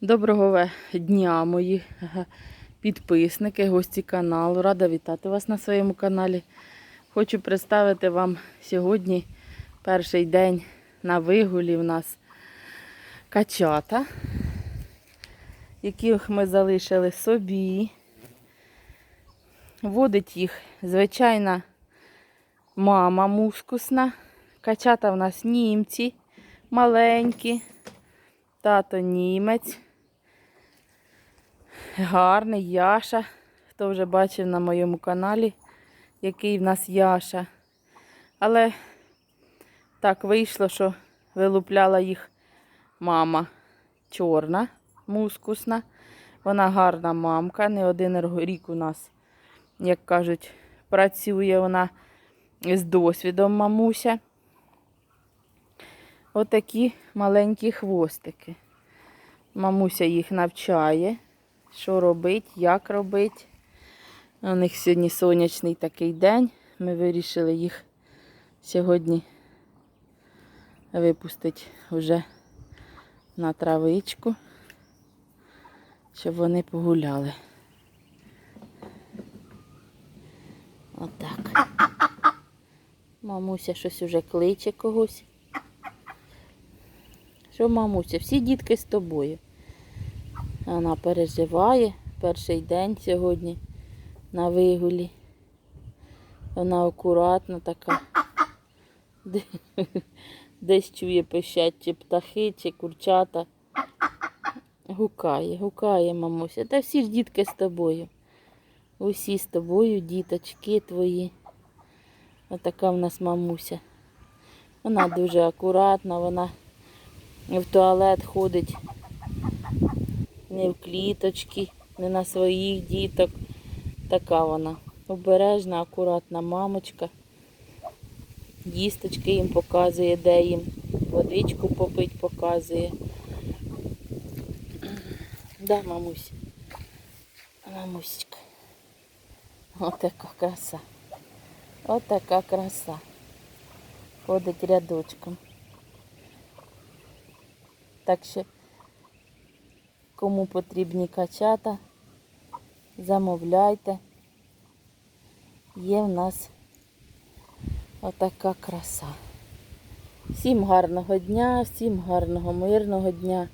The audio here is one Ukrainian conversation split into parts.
Доброго дня, мої підписники, гості каналу. Рада вітати вас на своєму каналі. Хочу представити вам сьогодні перший день на вигулі в нас качата, яких ми залишили собі. Водить їх звичайна мама мускусна. Качата в нас німці маленькі. Тато німець. Гарний Яша. Хто вже бачив на моєму каналі, який в нас Яша. Але так вийшло, що вилупляла їх мама чорна, мускусна. Вона гарна мамка. Не один рік у нас, як кажуть, працює вона з досвідом мамуся. Отакі маленькі хвостики. Мамуся їх навчає, що робить, як робить. У них сьогодні сонячний такий день. Ми вирішили їх сьогодні випустити вже на травичку, щоб вони погуляли. Отак. Мамуся щось уже кличе когось. Що, мамуся, всі дітки з тобою. Вона переживає перший день сьогодні на вигулі. Вона акуратна така. Десь чує пищать чи птахи, чи курчата. Гукає, гукає, мамуся. Та всі ж дітки з тобою. Усі з тобою, діточки твої. Отака в нас мамуся. Вона дуже акуратна, вона в туалет ходить не в кліточки, не на своїх діток. Така вона обережна, акуратна мамочка. Їсточки їм показує, де їм водичку попить показує. Да, мамусь. Мамусечка. Отака краса. Отака краса. Ходить рядочком. Так що, кому потрібні качата, замовляйте. Є в нас отака краса. Всім гарного дня, всім гарного, мирного дня.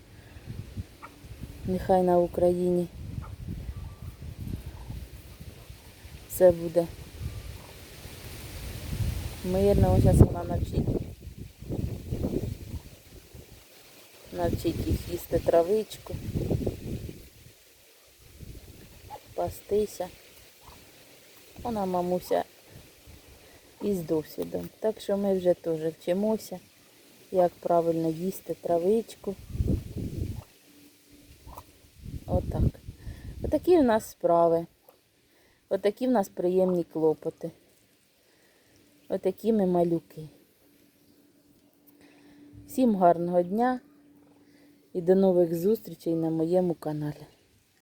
Нехай на Україні все буде мирно. Зараз вона навчить. навчить їх їсти травичку, пастися. Вона мамуся із досвідом. Так що ми вже теж вчимося, як правильно їсти травичку. Отак. Отакі в нас справи. Отакі в нас приємні клопоти. Отакі ми малюки. Всім гарного дня і до нових зустрічей на моєму каналі.